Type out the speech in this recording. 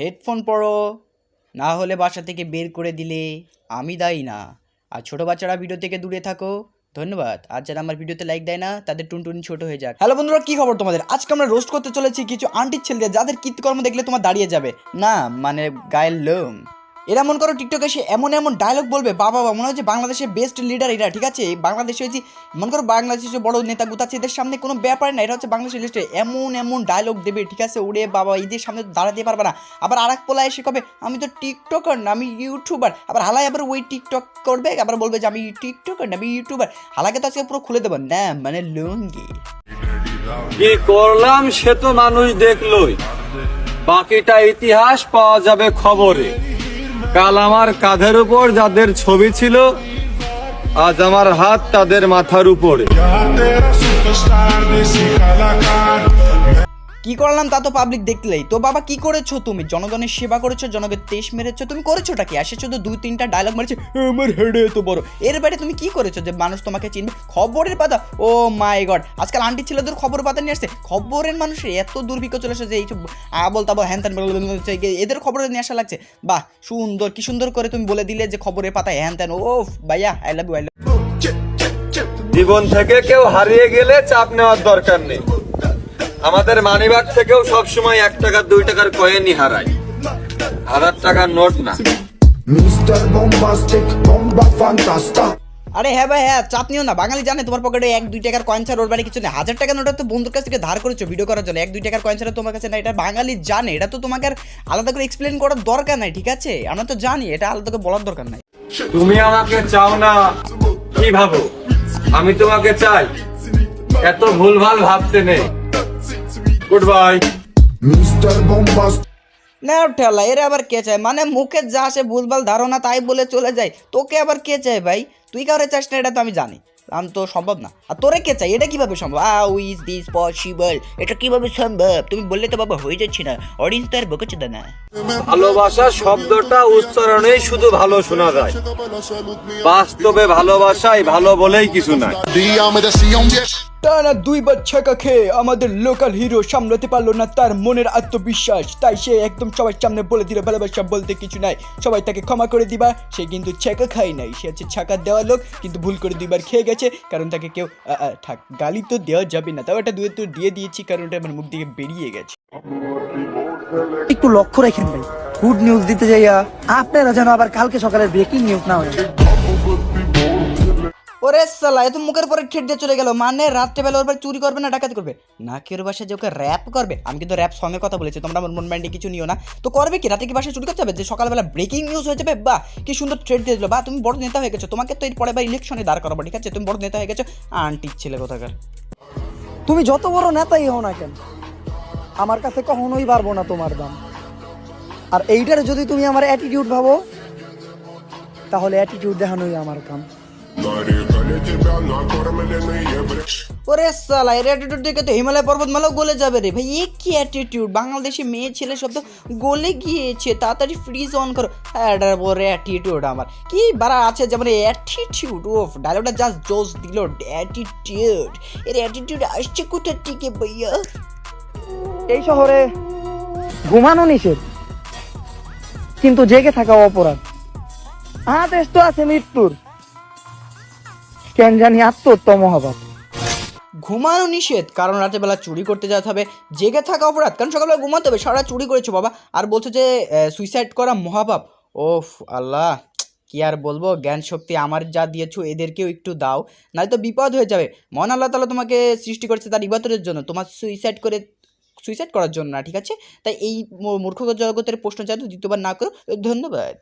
Headphone পড়ো না হলে বাসা থেকে বের করে দিলে আমি দায়ী না। আর ছোটো বাচ্চারা ভিডিও থেকে দূরে থাকো। ধন্যবাদ। আর যারা আমার ভিডিওতে লাইক দেয় না, তাদের টুনটুনি ছোট হয়ে যাক। হ্যালো বন্ধুরা, কি খবর তোমাদের? আজকে আমরা রোস্ট করতে চলেছি কিছু আন্টির ছেলেদের, যাদের কৃতকর্ম দেখলে তোমার দাঁড়িয়ে যাবে। না মানে গায়ের লোম। এরা মন করো টিকটকে এসে এমন এমন ডায়লগ বলবে, বাবা বাবা, মনে হচ্ছে বাংলাদেশের বেস্ট লিডার এরা, ঠিক আছে? বাংলাদেশে হয়েছি, মনে করো বাংলাদেশের যে বড় নেতা গুতাচ্ছে, এদের সামনে কোনো ব্যাপার না এটা হচ্ছে বাংলাদেশের লিস্টে এমন এমন ডায়লগ দেবে, ঠিক আছে? ওরে বাবা, এদের সামনে দাঁড়াতে পারবে না। আবার আর এক পোলা এসে কবে, আমি তো টিকটকার না, আমি ইউটিউবার আবার হালাই আবার ওই টিকটক করবে, আবার বলবে যে, আমি টিকটকার না, আমি ইউটিউবার হালাকে তো আজকে পুরো খুলে দেবো। না মানে লুঙ্গি। কি করলাম সে তো মানুষ দেখলই। বাকিটা ইতিহাস পাওয়া যাবে খবরে। কাল আমার কাঁধের উপর যাদের ছবি ছিল আজ আমার হাত তাদের মাথার উপরে। কি করলাম তা তো পাবলিক দেখলেই। তো বাবা, কি করেছ তুমি? জনগণের সেবা করেছ জনগণের তেজ মেরেছো, তুমি করেছোটা কি? এসেছ তো দুই, তিনটা ডায়লগ মেরেছে আমার হেডে তো বড়। এর বাইরে তুমি কি করেছ যে মানুষ তোমাকে চিনবে? খবরের পাতা? ও মাই গড আজকাল আন্টি ছেলেদের খবর পাতা নিয়ে আসছে। খবরের মানুষের এত দুর্ভিক্ষ চলে এসেছে, এই আবল তাবল হ্যান ত্যান এদের খবরে নিয়ে আসা লাগছে। বাহ, সুন্দর, কি সুন্দর করে তুমি বলে দিলে যে খবরের পাতা হ্যান ত্যান। ও ভাইয়া I love you I love জীবন থেকে কেউ হারিয়ে গেলে চাপ নেওয়ার দরকার নেই। আমাদের মানিবাগ থেকেও সবসময় এক টাকা দুই টাকার কয়েনই হারায়। হাজার টাকার নোট না। Mr. Bombastic, bomba fantasta. আরে হ্যাঁ ভাই হ্যাঁ চাপ নিও না। বাঙালি জানে তোমার পকেটে এক দুই টাকার কয়েন ছাড়া ওর বাড়ি কিছু নেই। হাজার টাকা নোটা তো বন্ধুর কাছ থেকে ধার করেছ ভিডিও করার জন্য। এক দুই টাকার কয়েন ছাড়া তোমার কাছে না এটা বাঙালি জানে। এটা তো তোমাকে আর আলাদা করে এক্সপ্লেন করার দরকার নাই ঠিক আছে? আমরা তো জানি এটা আলাদা করে বলার দরকার নাই। তুমি আমাকে চাও না কি ভাবো? আমি তোমাকে চাই। এত ভুলভাল ভাবতে নেই। Goodbye. না ঠেলা এর আবার কে চায়? মানে মুখে যা আসে ভুলভাল ধারণা তাই বলে চলে যায়। তোকে আবার কে চায় ভাই? তুই কাউরে চাস না এটা তো আমি জানি। আমি তো সম্ভব না। আর তোরে কে চাই এটা কীভাবে সম্ভব? ইজ দিস পসিবল এটা কীভাবে সম্ভব? তুমি বললে তো বাবা হয়ে যাচ্ছে না। অডিয়েন্স তো আর বকেছে না। ভালোবাসা শব্দটা উচ্চারণে শুধু ভালো শোনা যায়। বাস্তবে ভালোবাসাই ভালো বলেই কিছু নাই। টানা দুইবার ছক্কা খেয়ে আমাদের লোকাল হিরো সামলাতে পারল না তার মনের আত্মবিশ্বাস। তাই সে একদম সবার সামনে বলে দিল, ভালোবাসা বলতে কিছু নাই। সবাই তাকে ক্ষমা করে দিবা। সে কিন্তু ছ্যাঁকা খায় নাই। সে হচ্ছে ছাকা দেওয়া লোক, কিন্তু ভুল করে দুইবার খেয়ে গেছে, কারণ তাকে কেউ থাক, গালি তো দেওয়া যাবে না। তাও একটা দুয়ে তো দিয়ে দিয়েছি, কারণ ওটা আমার মুখ থেকে বেরিয়ে গেছে। একটু লক্ষ্য রাখেন ভাই। গুড নিউজ দিতে যাইয়া আপনারা যেন আবার কালকে সকালে ব্রেকিং নিউজ না হয়। ওরে সালা, এত মুখের পরে ঠেট দিয়ে চলে গেল। মানে রাত্রেবেলা ওর চুরি করবে না, ডাকাতি করবে? না কি ওর বাসায় যে ওকে র্যাপ করবে? আমি কিন্তু র্যাপ সঙ্গে কথা বলেছি, তোমরা আমার মন মাইন্ডে কিছু নিও না। তো করবে কি? রাতে কি বাসায় চুরি করতে হবে? যে সকালবেলা ব্রেকিং নিউজ হয়ে যাবে বা কি সুন্দর ট্রেড দিয়ে দিল। বা তুমি বড় নেতা হয়ে গেছো। তোমাকে তো এর পরে বা ইলেকশনে দাঁড় করাবো, ঠিক আছে? তুমি বড় নেতা হয়ে গেছো। আন্টির ছেলে কোথাকার? তুমি যত বড় নেতাই হও না কেন, আমার কাছে কখনোই পারব না তোমার দাম। আর এইটার যদি তুমি আমার অ্যাটিটিউড ভাবো, তাহলে অ্যাটিটিউড দেখানোই আমার কাম। ওরে সালা, এর অ্যাটিটিউড দেখে তো হিমালয় পর্বত পর্বতমালাও গলে যাবে রে ভাই। এ কি অ্যাটিটিউড বাংলাদেশি মেয়ে ছেলে সব তো গলে গিয়েছে, তাড়াতাড়ি ফ্রিজ অন করো। এটা বড় অ্যাটিটিউড আমার। কি বারা আছে যেমন অ্যাটিটিউড ওফ ডায়লগটা জাস্ট জোস দিল অ্যাটিটিউড এর অ্যাটিটিউড আসছে কোথা থেকে ভাইয়া? এই শহরে ঘুমানো নিষেধ, কিন্তু জেগে থাকা অপরাধ। আদেশ তো আছে মৃত্যুর। কেন জানি আত্মহত্যা মহাপাপ ঘুমানো নিষেধ, কারণ রাতের বেলা চুরি করতে যেতে হবে। জেগে থাকা অপরাধ, কারণ সকালবেলা ঘুমাতে হবে, সারা চুরি করেছ বাবা। আর বলছো যে সুইসাইড করা মহাপাপ। ওফ, আল্লাহ, কি আর বলব জ্ঞান শক্তি আমার যা দিয়েছ, এদেরকেও একটু দাও। নাহলে তো বিপদ হয়ে যাবে। মন আল্লাহ তালা তোমাকে সৃষ্টি করেছে তার ইবাদতের জন্য। তোমার সুইসাইড করে সুইসাইড করার জন্য না, ঠিক আছে? তাই এই মূর্খ জগতের প্রশ্ন যাতে দ্বিতীয়বার না করো। ধন্যবাদ।